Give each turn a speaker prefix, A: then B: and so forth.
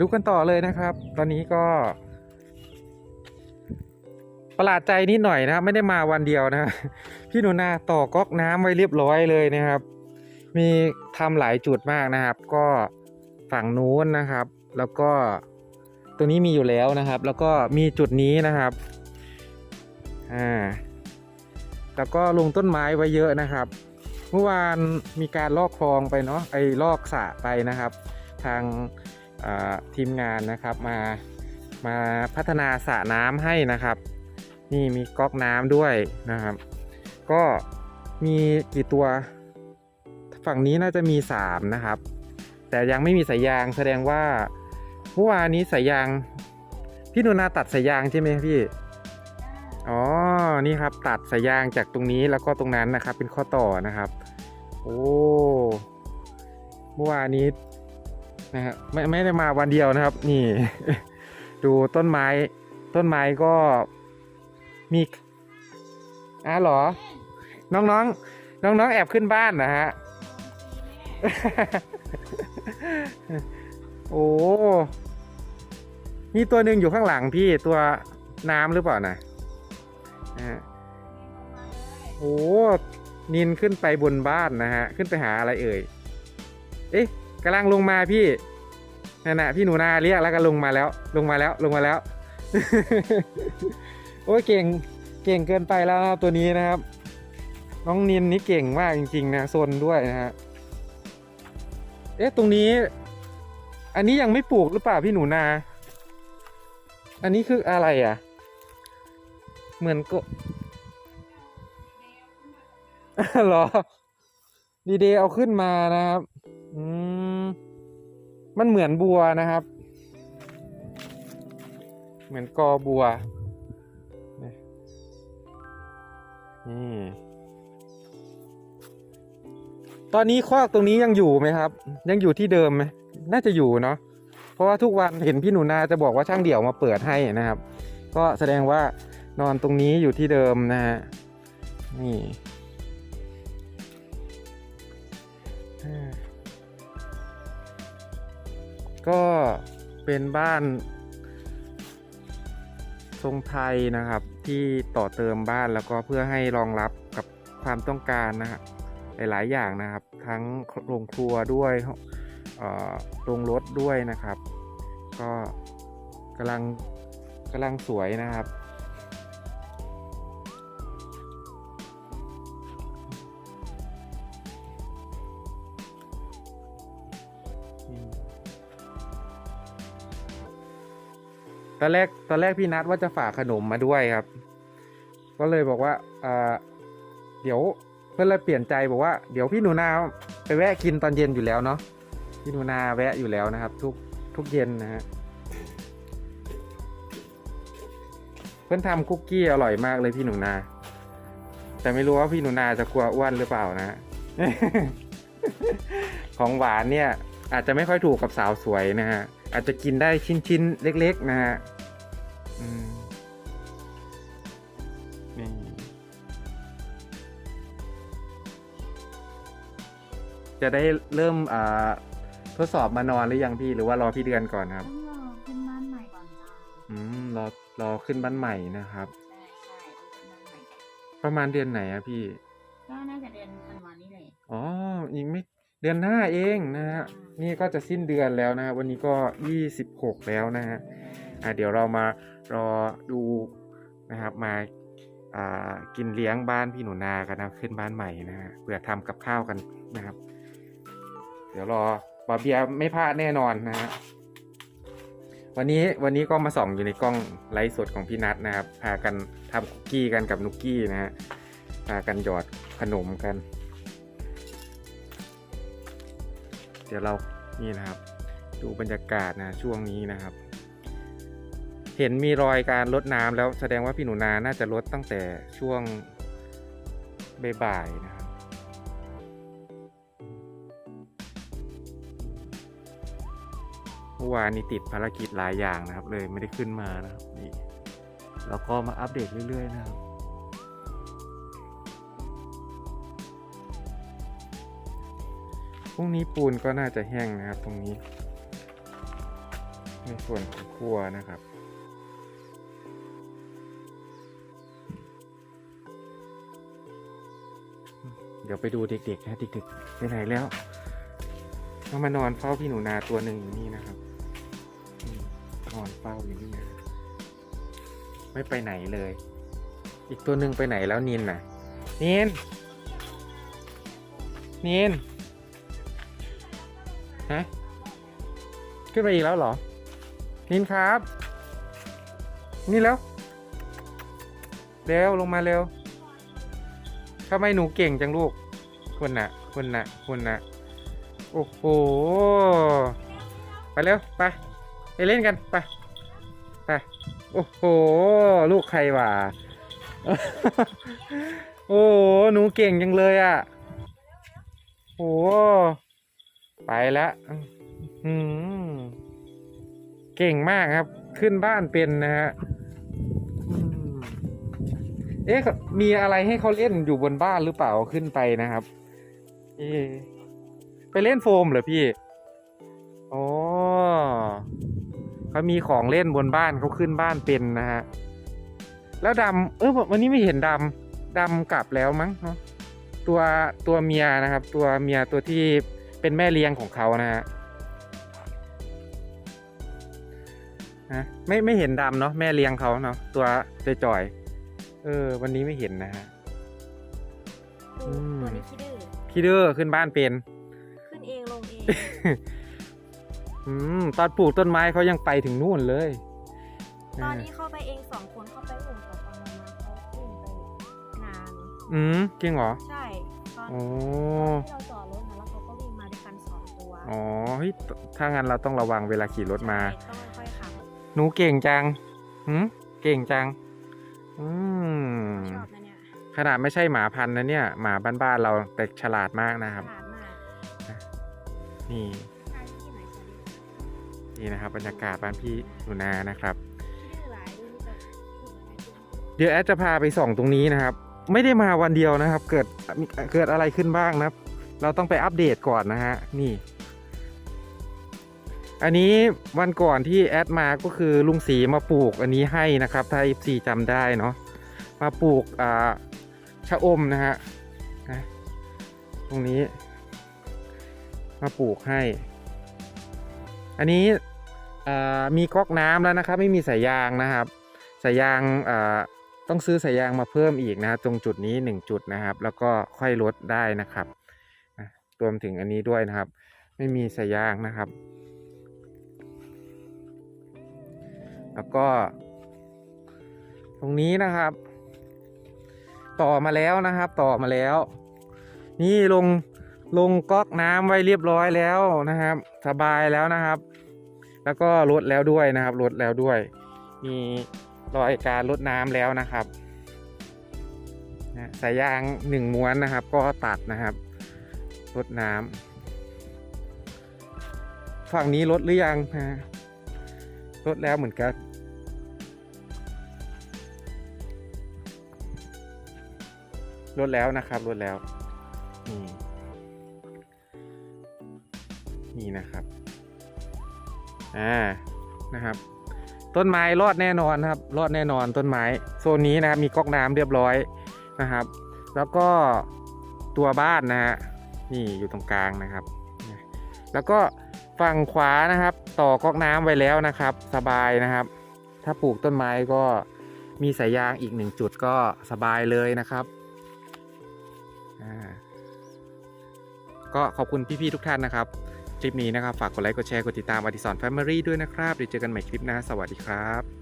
A: ดูกันต่อเลยนะครับ ตอนนี้ก็ ประหลาดใจนิดหน่อยนะครับ ไม่ได้มาวันเดียวนะ พี่หนูนาต่อก๊อกน้ำไว้เรียบร้อยเลยนะครับ มีทำหลายจุดมากนะครับ ก็ฝั่งนู้นนะครับ แล้วก็ตัวนี้มีอยู่แล้วนะครับ แล้วก็มีจุดนี้นะครับอ่าแล้วก็ลงต้นไม้ไว้เยอะนะครับ เมื่อวานมีการลอกคลองไปเนาะไอ้ลอกสระไปนะครับ ทาง ทีมงานนะครับมามาพัฒนาสระน้ำให้นะครับ นี่มีก๊อกน้ำด้วยนะครับ ก็มีกี่ตัวฝั่งนี้น่าจะมีสามนะครับ แต่ยังไม่มีสายยางแสดงว่าเมื่อวานนี้สายยาง พี่หนูนาตัดสายยางใช่ไหมพี่อ๋อนี่ครับตัดสายยางจากตรงนี้แล้วก็ตรงนั้นนะครับ เป็นข้อต่อนะครับ โอ้เมื่อวานนี้ นะฮะไม่ไม่ได้มาวันเดียวนะครับ นี่ ดูต้นไม้ต้นไม้ก็มีอะหรอ น้องๆน้องๆแอบขึ้นบ้านนะฮะ โอ้มีตัวหนึ่งอยู่ข้างหลังพี่ตัวน้ำหรือเปล่านะนะฮะโอ้นินขึ้นไปบนบ้านนะฮะ ขึ้นไปหาอะไรเอ่ย เอ๊ะ กำลังลงมาพี่นั่นน่ะพี่หนูนาเรียกแล้วก็ลงมาแล้ว ลงมาแล้วลงมาแล้ว โอ้ยเก่งเก่งเกินไปแล้วนะครับตัวนี้นะครับ น้องนินนี่เก่งมากจริง ๆ นะโซนด้วยนะฮะเอ๊ะตรงนี้ อันนี้ยังไม่ปลูกหรือเปล่าพี่หนูนา อันนี้คืออะไรอะ เหมือนก็หรอ ดีเดย์เอาขึ้นมานะครับ อืม มันเหมือนบัวนะครับ เหมือนกอบัว นี่ ตอนนี้คอกตรงนี้ยังอยู่ไหมครับ ยังอยู่ที่เดิมไหมน่าจะอยู่เนาะเพราะว่าทุกวันเห็นพี่หนูนาจะบอกว่าช่างเดี่ยวมาเปิดให้นะครับ ก็แสดงว่านอนตรงนี้อยู่ที่เดิมนะฮะนี่ ก็เป็นบ้านทรงไทยนะครับ ที่ต่อเติมบ้านแล้วก็เพื่อให้รองรับกับความต้องการนะครับหลาย ๆ อย่างนะครับ ทั้งโรงครัวด้วยเอ่อโรงรถด้วยนะครับ ก็กำลังกำลังสวยนะครับ ตอนแรกตอนแรกพี่นัดว่าจะฝากขนมมาด้วยครับ ก็เลยบอกว่าเอ่อเดี๋ยวเพื่อนเลยเปลี่ยนใจบอกว่าเดี๋ยวพี่หนูนาไปแวะกินตอนเย็นอยู่แล้วเนาะพี่หนูนาแวะอยู่แล้วนะครับ ทุกทุกเย็นนะฮะเพื่อนทำคุกกี้อร่อยมากเลยพี่หนูนา แต่ไม่รู้ว่าพี่หนูนาจะกลัวอ้วนหรือเปล่านะ ของหวานเนี่ย อาจจะไม่ค่อยถูกกับสาวสวยนะฮะ อาจจะกินได้ชิ้นๆ เล็กๆ นะฮะอืมนี่จะได้เริ่มอ่าทดสอบมานอนหรือยังพี่หรือว่ารอพี่เดือนก่อนครับ
B: ต้องรอขึ้นบ้านใหม่ก่อนจ้า
A: อืมรอรอขึ้นบ้านใหม่นะครับ
B: ใช่ใช่ต้องขึ้นบ้านใหม่
A: ประมาณเดือนไหนอะพี่
B: ก็น่าจะเดือนธันวานี้เลย
A: อ๋ออีกไม่เดือนหน้าเองนะฮะนี่ก็จะสิ้นเดือนแล้วนะฮะวันนี้ก็ยี่สิบหกแล้วนะฮะะเดี๋ยวเรามารอดูนะครับมาอ่ากินเลี้ยงบ้านพี่หนูนากันนะขึ้นบ้านใหม่นะฮะเผื่อทำกับข้าวกันนะครับ เดี๋ยวรอบาเบียไม่พลาดแน่นอนนะฮะวันนี้วันนี้ก็มาส่องอยู่ในกล้องไลฟ์สดของพี่นัทนะครับพากันทำคุกกี้กันกับนุกกี้นะฮะพากันหยอดขนมกัน เดี๋ยวเรานี่นะครับ ดูบรรยากาศนะช่วงนี้นะครับ เห็นมีรอยการลดน้ำแล้วแสดงว่าพี่หนูนาน่าจะลดตั้งแต่ช่วงบ่ายๆนะครับเมื่อวานนี้ติดภารกิจหลายอย่างนะครับ เลยไม่ได้ขึ้นมานะครับนี่แล้วก็มาอัปเดตเรื่อย ๆ นะครับ พรุ่งนี้ปูนก็น่าจะแห้งนะครับ ตรงนี้ ในส่วนของครัวนะครับเดี๋ยวไปดูเด็กๆนะเด็กๆไปไหนแล้วต้องมานอนเฝ้าพี่หนูนาตัวหนึ่งอยู่นี่นะครับนอนเฝ้าอยู่นี่นะไม่ไปไหนเลย อีกตัวหนึ่งไปไหนแล้วนินน่ะนินนิน ฮะขึ้นไปอีกแล้วเหรอ นินครับ นี่แล้ว เร็วลงมาเร็วทำไมหนูเก่งจังลูกคุณน่ะคุณน่ะคุณน่ะโอ้โห ไปเร็ว ไป ไปเล่นกัน ไป ไป โอ้โห ลูกใครวะโอ้โหหนูเก่งจังเลยอะโอ้โห ไปแล้วอืมเก่งมากครับ ขึ้นบ้านเป็นนะฮะอืมเอ๊ะมีอะไรให้เขาเล่นอยู่บนบ้านหรือเปล่าขึ้นไปนะครับ เอ๊ะไปเล่นโฟมเหรอพี่อ๋อเขามีของเล่นบนบ้านเขาขึ้นบ้านเป็นนะฮะ แล้วดำเออวันนี้ไม่เห็นดำดำกลับแล้วมั้งเนอะตัวตัวเมียนะครับ ตัวเมียตัวที่ เป็นแม่เลี้ยงของเขานะฮะฮะไม่ไม่เห็นดำเนาะแม่เลี้ยงเขาเนาะตัวจ่อยๆเออ วันนี้ไม่เห็นนะฮะอืม
C: ตัวนี้คิดดื้อ
A: พี่เด้อขึ้นบ้านเป็น
C: ขึ้นเองลงเอง
A: อืมตอนปลูกต้นไม้เขายังไปถึงนู่นเลย
C: ตอนนี้เข้าไปเองสองคนเข้าไปอุ่นกับตอนนั้นนะเขาขึ้นไปนาน
A: อืมจริงเหรอ
C: ใช่ตอน
A: โอ้
C: ที่เราจอด องตัว
A: อ๋อเฮ้ยถ้างั้นเราต้องระวังเวลาขี่รถมา
C: ใช่ต้องค่อยๆขับ
A: หนูเก่งจังหืมเก่งจัง อืม
C: ชอบนะเนี่ย
A: ขนาดไม่ใช่หมาพันธุ์นะเนี่ย หมาบ้านๆเราแต่ฉลาดมากนะครับ
C: ฉลาดมาก
A: นี่
C: ใช่ที่ไหนสวัสดี
A: นี่นะครับบรรยากาศบ้านพี่หนูนานะครับ
C: คิดดื้อหลายดูนี่แบบพูดอะไรดู
A: เดี๋ยวแอดจะพาไปส่องตรงนี้นะครับ ไม่ได้มาวันเดียวนะครับ เกิดเกิดอะไรขึ้นบ้างนะครับ เราต้องไปอัปเดตก่อนนะฮะ นี่ อันนี้วันก่อนที่แอดมาก็คือลุงสีมาปลูกอันนี้ให้นะครับ ถ้า FC จำได้เนาะมาปลูกอ่าชะอมนะฮะตรงนี้ มาปลูกให้ อันนี้มีก๊อกน้ำแล้วนะครับ ไม่มีสายยางนะครับสายยางต้องซื้อสายยางมาเพิ่มอีกนะครับตรงจุดนี้หนึ่งจุดนะครับ แล้วก็ค่อยลดได้นะครับรวมถึงอันนี้ด้วยนะครับ ไม่มีสายยางนะครับ แล้วก็ ตรงนี้นะครับ ต่อมาแล้วนะครับ ต่อมาแล้ว นี่ลงลงก๊อกน้ำไว้เรียบร้อยแล้วนะครับ สบายแล้วนะครับ แล้วก็ลดแล้วด้วยนะครับลดแล้วด้วย มีรอยการลดน้ำแล้วนะครับสายยางหนึ่งม้วนนะครับ ก็ตัดนะครับลดน้ำฝั่งนี้ลดหรือยังนะ ลดแล้วเหมือนกัน ลดแล้วนะครับ ลดแล้ว นี่ นี่นะครับ อ่า นะครับ ต้นไม้รอดแน่นอนครับ รอดแน่นอนต้นไม้ โซนนี้นะครับ มีก๊อกน้ำเรียบร้อยนะครับ แล้วก็ตัวบ้านนะฮะ นี่อยู่ตรงกลางนะครับ แล้วก็ฝั่งขวานะครับ ต่อก๊อกน้ำไว้แล้วนะครับ สบายนะครับ ถ้าปลูกต้นไม้ก็มีสายยางอีกหนึ่งจุดก็สบายเลยนะครับก็ขอบคุณพี่ๆทุกท่านนะครับ คลิปนี้นะครับ ฝากกดไลค์กดแชร์กดติดตามอดิสรแฟมิลี่ด้วยนะครับเดี๋ยวเจอกันใหม่คลิปหน้าสวัสดีครับ